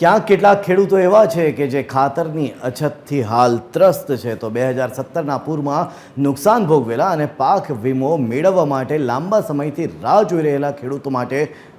ક્યાંક કેટલાક ખેડૂતો એવા છે કે જે ખાતરની અછતથી હાલ ત્રસ્ત છે. તો બે હજાર સત્તરના પૂરમાં નુકસાન ભોગવેલા અને પાક વીમો મેળવવા માટે લાંબા સમયથી રાહ જોઈ રહેલા ખેડૂતો માટે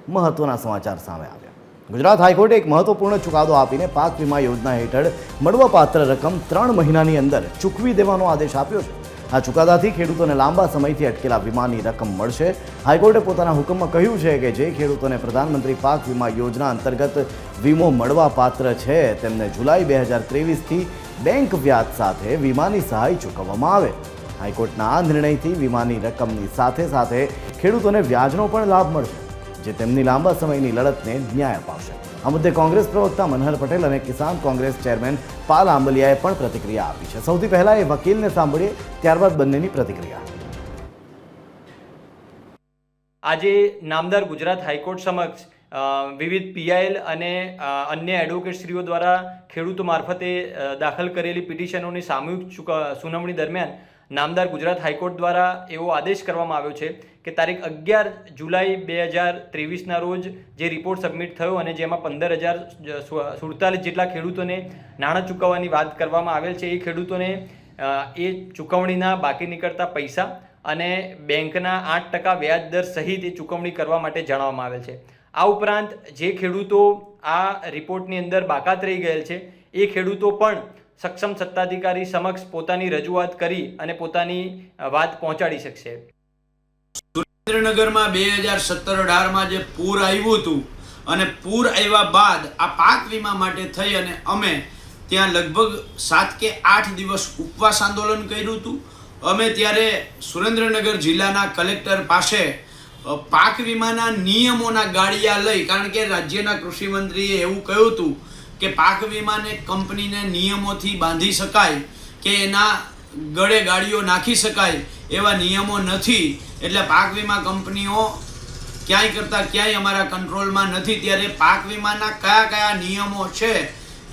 મહત્વના સમાચાર સામે આવ્યા. ગુજરાત હાઈકોર્ટે એક મહત્વપૂર્ણ ચુકાદો આપીને પાક વીમા યોજના હેઠળ મળવાપાત્ર રકમ ત્રણ મહિનાની અંદર ચૂકવી દેવાનો આદેશ આપ્યો છે. આ ચુકાદાથી ખેડૂતોને લાંબા સમયથી અટકેલા વીમાની રકમ મળશે. હાઈકોર્ટે પોતાના હુકમમાં કહ્યું છે કે જે ખેડૂતોને પ્રધાનમંત્રી પાક વીમા યોજના અંતર્ગત વીમો મળવા પાત્ર છે, તેમને જુલાઈ બે હજાર ત્રેવીસથી બેંક વ્યાજ સાથે વીમાની સહાય ચૂકવવામાં આવે. હાઈકોર્ટના આ નિર્ણયથી વીમાની રકમની સાથે સાથે ખેડૂતોને વ્યાજનો પણ લાભ મળશે, જે તેમની લાંબા સમયની લડતને ન્યાય અપાવશે. આ મુદ્દે કોંગ્રેસ પ્રવક્તા મનહર પટેલ અને કિસાન કોંગ્રેસ ચેરમેન પાલ આંબલિયાએ પણ પ્રતિક્રિયા આપી છે. સૌથી પહેલા એ વકીલને સાંભળીએ, ત્યારબાદ બંનેની પ્રતિક્રિયા. આજે નામદાર ગુજરાત હાઈકોર્ટ સમક્ષ વિવિધ પીઆઈએલ અને અન્ય એડવોકેટશ્રીઓ દ્વારા ખેડૂતો મારફતે દાખલ કરેલી પિટિશનોની સામૂહિક સુનાવણી દરમિયાન નામદાર ગુજરાત હાઈકોર્ટ દ્વારા એવો આદેશ કરવામાં આવ્યો છે કે તારીખ અગિયાર જુલાઈ બે હજાર ત્રેવીસના રોજ જે રિપોર્ટ સબમિટ થયો અને જેમાં પંદર હજાર સુડતાલીસ જેટલા ખેડૂતોને નાણાં ચૂકવવાની વાત કરવામાં આવેલ છે, એ ખેડૂતોને એ ચૂકવણીના બાકી નીકળતા પૈસા અને બેંકના આઠ ટકા વ્યાજ દર સહિત એ ચૂકવણી કરવા માટે જણાવવામાં આવેલ છે. આ ઉપરાંત જે ખેડૂતો આ રિપોર્ટની અંદર બાકાત રહી ગયેલ છે, એ ખેડૂતો પણ સક્ષમ સત્તાધિકારી સમક્ષ પોતાની રજૂઆત કરી અને પોતાની વાત પહોંચાડી શકશે. સુરેન્દ્રનગરમાં બે હજાર સત્તર અઢારમાં જે પૂર આવ્યું હતું અને પૂર આવ્યા બાદ આ પાક વીમા માટે થઈ અને અમે ત્યાં લગભગ સાત કે આઠ દિવસ ઉપવાસ આંદોલન કર્યું હતું. અમે ત્યારે સુરેન્દ્રનગર જિલ્લાના કલેક્ટર પાસે પાક વીમાના નિયમોના ગાળિયા લઈ, કારણ કે રાજ્યના કૃષિ મંત્રીએ એવું કહ્યું હતું કે પાક વીમાને કંપનીને નિયમોથી બાંધી શકાય કે એના ગળે ગાડીઓ નાખી શકાય એવા નિયમો નથી. એટલે પાક વીમા કંપનીઓ ક્યાંય કરતાં ક્યાંય અમારા કંટ્રોલમાં નથી. ત્યારે પાક વીમાના કયા કયા નિયમો છે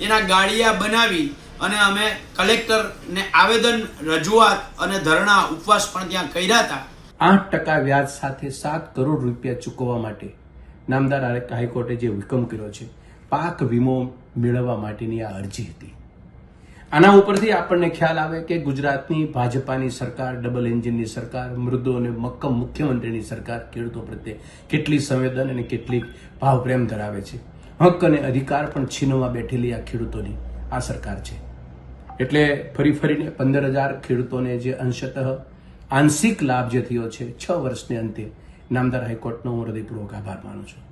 એના ગાડિયા બનાવી અને અમે કલેક્ટરને આવેદન રજૂઆત અને ધરણા ઉપવાસ પણ ત્યાં કર્યા હતા. આઠ ટકા વ્યાજ સાથે સાત કરોડ રૂપિયા ચૂકવવા માટે નામદાર હાઈકોર્ટે જે હુકમ કર્યો છે પાક વીમો મેળવવા માટેની આ અરજી હતી. આના ઉપરથી આપણને ખ્યાલ આવે કે ગુજરાતની ભાજપાની સરકાર, ડબલ એન્જિનની સરકાર, મૃદુ અને મક્કમ મુખ્યમંત્રીની સરકાર ખેડૂતો પ્રત્યે કેટલી સંવેદન અને કેટલી ભાવપ્રેમ ધરાવે છે. હક અને અધિકાર પણ છીનવા બેઠેલી આ ખેડૂતોની આ સરકાર છે. એટલે ફરી ફરીને પંદર હજાર ખેડૂતોને જે અંશતઃ આંશિક લાભ જે થયો છે, છ વર્ષને અંતે, નામદાર હાઈકોર્ટનો હું હૃદયપૂર્વક આભાર માનું છું.